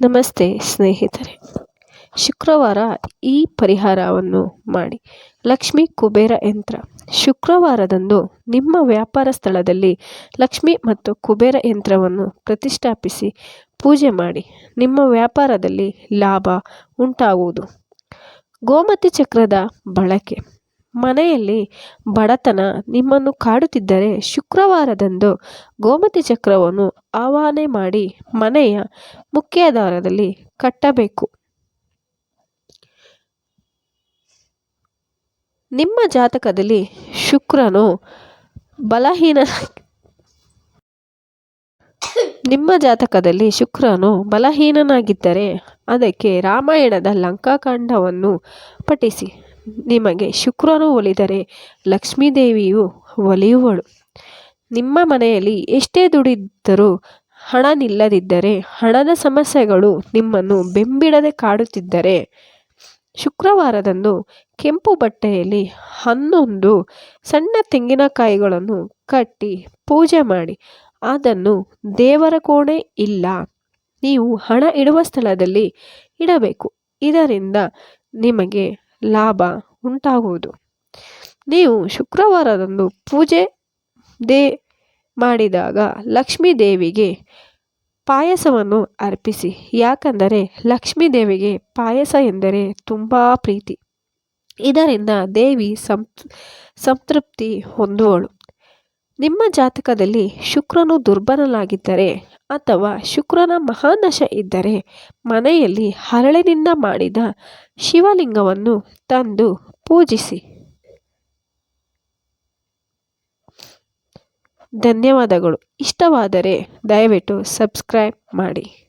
ನಮಸ್ತೆ ಸ್ನೇಹಿತರೆ. ಶುಕ್ರವಾರ ಈ ಪರಿಹಾರವನ್ನು ಮಾಡಿ. ಲಕ್ಷ್ಮಿ ಕುಬೇರ ಯಂತ್ರ. ಶುಕ್ರವಾರದಂದು ನಿಮ್ಮ ವ್ಯಾಪಾರ ಸ್ಥಳದಲ್ಲಿ ಲಕ್ಷ್ಮಿ ಮತ್ತು ಕುಬೇರ ಯಂತ್ರವನ್ನು ಪ್ರತಿಷ್ಠಾಪಿಸಿ ಪೂಜೆ ಮಾಡಿ. ನಿಮ್ಮ ವ್ಯಾಪಾರದಲ್ಲಿ ಲಾಭ ಉಂಟಾಗುವುದು. ಗೋಮತಿ ಚಕ್ರದ ಬಳಕೆ. ಮನೆಯಲ್ಲಿ ಬಡತನ ನಿಮ್ಮನ್ನು ಕಾಡುತ್ತಿದ್ದರೆ ಶುಕ್ರವಾರದಂದು ಗೋಮತಿ ಚಕ್ರವನ್ನು ಆವಾಹನೆ ಮಾಡಿ ಮನೆಯ ಮುಖ್ಯದ್ವಾರದಲ್ಲಿ ಕಟ್ಟಬೇಕು. ನಿಮ್ಮ ಜಾತಕದಲ್ಲಿ ಶುಕ್ರನು ಬಲಹೀನ ನಿಮ್ಮ ಜಾತಕದಲ್ಲಿ ಶುಕ್ರನು ಬಲಹೀನನಾಗಿದ್ದರೆ ಅದಕ್ಕೆ ರಾಮಾಯಣದ ಲಂಕಾಕಾಂಡವನ್ನು ಪಠಿಸಿ. ನಿಮಗೆ ಶುಕ್ರನು ಒಲಿದರೆ ಲಕ್ಷ್ಮೀದೇವಿಯು ಒಲಿಯುವಳು. ನಿಮ್ಮ ಮನೆಯಲ್ಲಿ ಎಷ್ಟೇ ದುಡಿದರೂ ಹಣ ನಿಲ್ಲದಿದ್ದರೆ ಹಣದ ಸಮಸ್ಯೆಗಳು ನಿಮ್ಮನ್ನು ಬೆಂಬಿಡದೆ ಕಾಡುತ್ತಿದ್ದರೆ. ಶುಕ್ರವಾರದಂದು ಕೆಂಪು ಬಟ್ಟೆಯಲ್ಲಿ ಹನ್ನೊಂದು ಸಣ್ಣ ತೆಂಗಿನಕಾಯಿಗಳನ್ನು ಕಟ್ಟಿ ಪೂಜೆ ಮಾಡಿ. ಅದನ್ನು ದೇವರ ಕೋಣೆ ಇಲ್ಲ, ನೀವು ಹಣ ಇಡುವ ಸ್ಥಳದಲ್ಲಿ ಇಡಬೇಕು. ಇದರಿಂದ ನಿಮಗೆ ಲಾಭ ಉಂಟಾಗುವುದು. ನೀವು ಶುಕ್ರವಾರದಂದು ಪೂಜೆ ದೇ ಮಾಡಿದಾಗ ಲಕ್ಷ್ಮೀ ದೇವಿಗೆ ಪಾಯಸವನ್ನು ಅರ್ಪಿಸಿ. ಯಾಕಂದರೆ ಲಕ್ಷ್ಮೀ ದೇವಿಗೆ ಪಾಯಸ ಎಂದರೆ ತುಂಬ ಪ್ರೀತಿ. ಇದರಿಂದ ದೇವಿ ಸಂತ್ ಸಂತೃಪ್ತಿ ಹೊಂದುವಳು. ನಿಮ್ಮ ಜಾತಕದಲ್ಲಿ ಶುಕ್ರನು ದುರ್ಬಲನಾಗಿದ್ದರೆ ಅಥವಾ ಶುಕ್ರನ ಮಹಾದಶ ಇದ್ದರೆ ಮನೆಯಲ್ಲಿ ಹರಳಿನಿಂದ ಮಾಡಿದ ಶಿವಲಿಂಗವನ್ನು ತಂದು ಪೂಜಿಸಿ. ಧನ್ಯವಾದಗಳು. ಇಷ್ಟವಾದರೆ ದಯವಿಟ್ಟು ಸಬ್ಸ್ಕ್ರೈಬ್ ಮಾಡಿ.